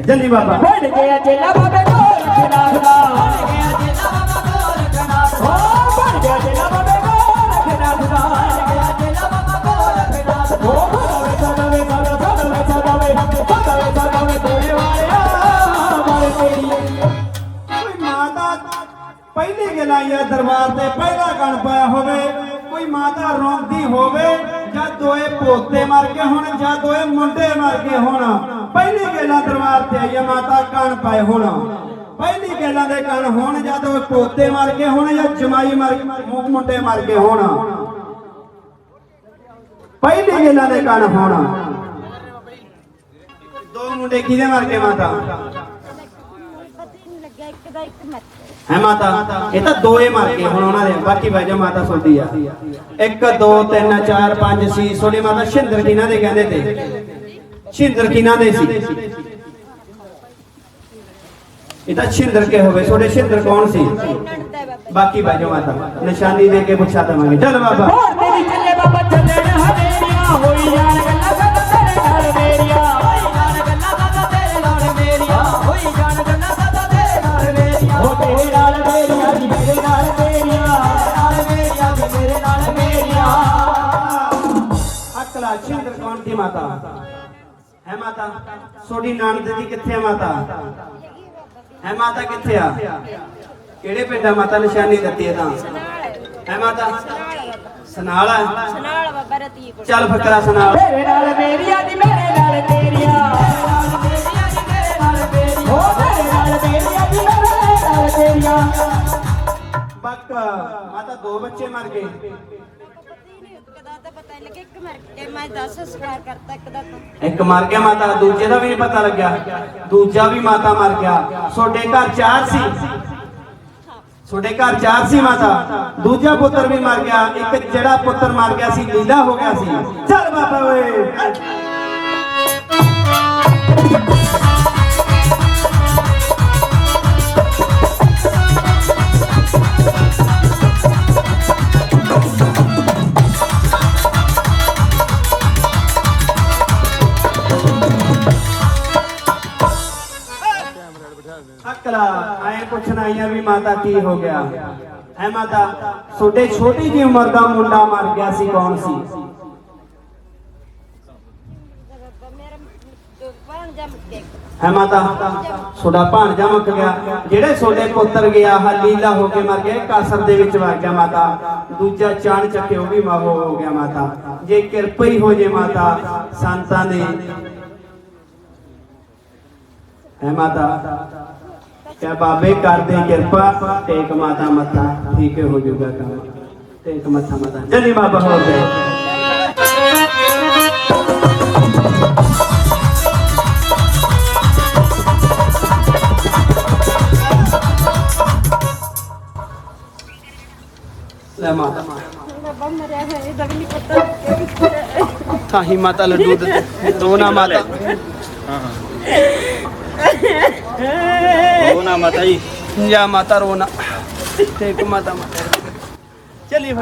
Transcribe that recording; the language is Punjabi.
ਜਲਦੀ ਬਾਬਾ ਬਣ ਗਿਆ ਚੇਲਾ ਬਾਬੇ ਗੋਰਖਨਾਥ ਦਾ ਬਣ ਗਿਆ ਚੇਲਾ ਬਾਬਾ ਗੋਰਖਨਾਥ ਦਾ ਬਣ ਗਿਆ ਚੇਲਾ ਬਾਬੇ ਗੋਰਖਨਾਥ ਦਾ ਬਣ ਗਿਆ ਚੇਲਾ ਬਾਬਾ ਗੋਰਖਨਾਥ ਦਾ ਓ ਸਦਾਵੇ ਸਦਾਵੇ ਸਦਾਵੇ ਸਦਾਵੇ ਸਦਾਵੇ ਸਦਾਵੇ ਤੇਰੇ ਵਾਲਿਆ ਮਾਰੇ ਤੇਰੀ ਕੋਈ ਮਾਤਾ ਪਹਿਲੀ ਗੱਲ ਆਈ ਹੈ ਦਰਬਾਰ ਤੇ ਪਹਿਲਾ ਗਣ ਪਾਇਆ ਹੋਵੇ ਕੋਈ ਮਾਤਾ ਰੋਂਦੀ ਹੋਵੇ ਜਾਂ ਦੋਏ ਪੋਤੇ ਮਰ ਗਏ ਹੋਣ ਜਾਂ ਦੋਏ ਮੁੰਡੇ ਮਰ ਗਏ ਹੋਣ ਪਹਿਲੀ ਗੱਲਾਂ ਦਰਬਾਰ ਤੇ ਆਈ ਹੈ ਮਾਤਾ ਕਣ ਪਾਏ ਹੋਣ। ਪਹਿਲੀ ਗੱਲਾਂ ਦੇ ਕਣ ਹੋਣ ਜਾਂ ਦੋਏ ਪੋਤੇ ਮਰ ਗਏ ਹੋਣ ਜਾਂ ਜਮਾਈ ਮਰ ਮੁੰਡੇ ਮਰ ਗਏ ਹੋਣ। ਪਹਿਲੀ ਗੱਲਾਂ ਦੇ ਕਣ ਹੋਣ। ਦੋ ਮੁੰਡੇ ਕਿਹਦੇ ਮਰ ਗਏ ਮਾਤਾ? ਲੱਗਿਆ ਹੈ ਮਾਤਾ? ਇਹ ਤਾਂ ਦੋਏ ਮਰ ਗਏ ਹੁਣ ਉਹਨਾਂ ਦੇ। ਬਾਕੀ ਬਹਿ ਜਾ ਮਾਤਾ ਸੁਣਦੀ ਆ। 1 2 3 4 5 6 ਸੋਨੀ ਮਾਤਾ ਸ਼ਿੰਦਰ ਕਿਨਾਂ ਦੇ ਕਹਿੰਦੇ ਤੇ? ਸ਼ਿੰਦਰ ਕਿਨਾਂ ਦੇ ਸੀ? ਇਹ ਤਾਂ ਸ਼ਿੰਦਰ ਕੇ ਹੋਵੇ ਛੋਟੇ ਸ਼ਿੰਦਰ ਕੌਣ ਸੀ? ਬਾਕੀ ਬਹਿ ਜਾ ਮਾਤਾ ਨਿਸ਼ਾਨੀ ਦੇ ਕੇ ਪੁੱਛਾ ਦਵਾਂਗੇ। ਚੱਲ ਬਾਬਾ। ਹੋਰ ਤੇਰੀ ਚੱਲੇ ਬਾਬਾ ਚੱਲਣ ਹਵੇਲੀਆਂ ਹੋਈ ਜਾਣ ਗੱਲਾਂ ਸਦਾ ਤੇਰੇ ਨਾਲ ਮੇਰੀਆਂ ਹੋਈ ਜਾਣ ਗੱਲਾਂ ਸਦਾ ਤੇਰੇ ਨਾਲ ਮੇਰੀਆਂ ਹੋਈ ਜਾਣ ਗੱਲਾਂ ਸਦਾ ਤੇਰੇ ਨਾਲ ਮੇਰੀਆਂ ਹੋ ਤੇਰੇ ਨਾਲ ਮੇਰੀਆਂ ਜੀ ਮੇਰੇ ਨਾਲ ਮੇਰੀਆਂ ਨਾਲ ਮੇਰੀਆਂ ਜੀ ਮੇਰੇ ਨਾਲ ਮੇਰੀਆਂ ਅਕਲਾ ਸ਼ਿੰਦਰ ਕੌਣ ਦੀ ਮਾਤਾ? ਹੈ ਮਾਤਾ ਸੋਡੀ ਨਾਨਕ ਦੀ ਕਿੱਥੇ ਆ ਮਾਤਾ? ਹੈ ਮਾਤਾ ਕਿੱਥੇ ਆ? ਕਿਹੜੇ ਪਿੰਡ ਮਾਤਾ ਨਿਸ਼ਾਨੀ ਦਿੱਤੀ ਹੈ ਤਾਂ। ਹੈ ਮਾਤਾ? ਸਨਾਲਾ ਨਾਲ ਬਾਬਾ ਰਤੀ ਕੋਲ ਚੱਲ ਫਕਰਾ ਸੁਣਾ ਤੇਰੇ ਨਾਲ ਮੇਰੀਆਂ ਜੀ ਮੇਰੇ ਨਾਲ ਤੇਰੀਆਂ। ਮੇਰੀਆਂ ਜੀ ਮੇਰੇ ਨਾਲ ਮੇਰੀਆਂ ਹੋ ਤੇਰੇ ਨਾਲ ਮੇਰੀਆਂ ਜੀ ਮੇਰੇ ਨਾਲ ਤੇਰੀਆਂ। ਬੱਕ ਮਾਤਾ ਦੋ ਬੱਚੇ ਮਰ ਗਏ। ਦਾ ਤਾਂ ਪਤਾ ਹੀ ਲੱਗਿਆ, ਇੱਕ ਮਰ ਗਿਆ ਮੈਂ 10 ਸੰਸਕਾਰ ਕਰਤਾ ਇੱਕ ਦਾ ਤਾਂ। ਇੱਕ ਮਰ ਗਿਆ ਮਾਤਾ, ਦੂਜੇ ਦਾ ਵੀ ਨਹੀਂ ਪਤਾ ਲੱਗਿਆ। ਦੂਜਾ ਵੀ ਮਾਤਾ ਮਰ ਗਿਆ। ਛੋਡੇ ਘਰ ਚਾਰ ਸੀ। ਛੋਡੇ ਘਰ ਚਾਰ ਸੀ ਮਾਤਾ। ਦੂਜਾ ਪੁੱਤਰ ਵੀ ਮਰ ਗਿਆ। ਇੱਕ ਜਿਹੜਾ ਪੁੱਤਰ ਮਰ ਗਿਆ ਸੀ, ਲੀਲਾ ਹੋ ਗਿਆ ਸੀ। ਚੱਲ ਬਾਬਾ ਓਏ। ਅਕਲਾ, ਐ ਪੁੱਛਣਾ ਆਈਆਂ ਵੀ ਮਾਤਾ ਕੀ ਹੋ ਗਿਆ? ਹੈ ਮਾਤਾ ਛੋਟੇ ਛੋਟੀ ਜੀ ਉਮਰ ਦਾ ਮੁੰਡਾ ਮਰ ਗਿਆ ਸੀ, ਕੌਣ ਸੀ? ਹੈ ਮਾਤਾ ਛੋਡਾ ਭਾਣਜਾ ਮੁੱਕ ਗਿਆ। ਜਿਹੜੇ ਛੋਡੇ ਪੁੱਤਰ ਗਿਆ ਹਾ ਲੀਲਾ ਹੋ ਕੇ ਮਰ ਗਿਆ ਕਾਸਰ ਦੇ ਵਿੱਚ ਵਗ ਗਿਆ ਮਾਤਾ। ਦੂਜਾ ਚਾਣ ਚੱਕੇ ਉਹ ਵੀ ਮਾਹੋ ਹੋ ਗਿਆ ਮਾਤਾ। ਜੇ ਕਿਰਪਾ ਹੀ ਹੋ ਜੇ ਮਾਤਾ, ਸੰਤਾਂ ਦੇ ਹੈ ਮਾਤਾ ਕਿਆ ਬਾਬੇ ਕਰਦੇ ਕਿਰਪਾ ਟੇਕ ਮਾਤਾ ਮੱਥਾ ਠੀਕ ਹੋ ਜਾਊਗਾ ਕੰਮ ਟੇਕ ਮੱਥਾ ਮਾਤਾ ਜਲਦੀ ਬਾਬਾ ਹੋ ਗਏ ਲੈ ਮਾਤਾ ਬਾਬਾ ਮਰਿਆ ਹੈ ਇਹਦਾ ਵੀ ਨਹੀਂ ਪਤਾ ਥਾਹੀ ਮਾਤਾ ਲੱਡੂ ਦਿੱਤੇ ਦੋ ਨਾ ਮਾਤਾ ਉਹ ਨਾ ਮਾਤਾ ਜੀ ਜਾ ਮਾਤਾ ਰੋਣਾ ਟੇਕ ਮਾਤਾ ਮਾਤਾ ਚੱਲੀ